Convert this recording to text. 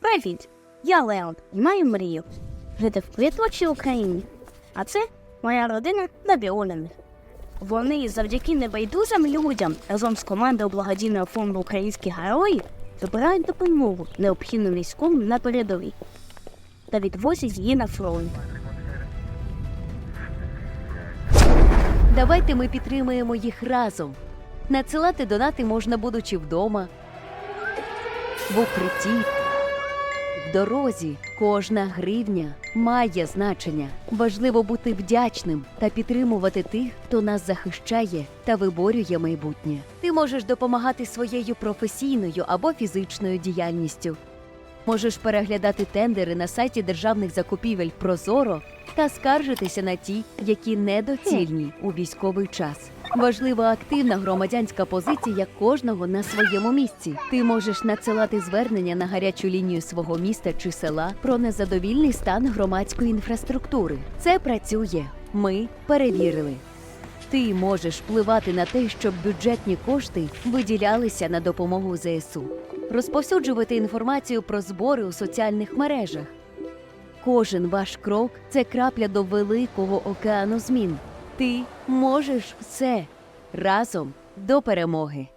Привіт! Я Леон і маю мрію жити в квітучій Україні. А це моя родина Набіолених. Вони завдяки небайдужим людям разом з командою благодійного фонду Українські герої збирають допомогу необхідну військовим на передовій та відвозять її на фронт. Давайте ми підтримаємо їх разом. Надсилати донати можна будучи вдома, в укритті, дорозі. Кожна гривня має значення. Важливо бути вдячним та підтримувати тих, хто нас захищає та виборює майбутнє. Ти можеш допомагати своєю професійною або фізичною діяльністю. Можеш переглядати тендери на сайті державних закупівель Прозоро та скаржитися на ті, які недоцільні у військовий час. Важлива активна громадянська позиція кожного на своєму місці. Ти можеш надсилати звернення на гарячу лінію свого міста чи села про незадовільний стан громадської інфраструктури. Це працює. Ми перевірили. Ти можеш впливати на те, щоб бюджетні кошти виділялися на допомогу ЗСУ, розповсюджувати інформацію про збори у соціальних мережах. Кожен ваш крок це крапля до великого океану змін. Ти можеш все разом до перемоги.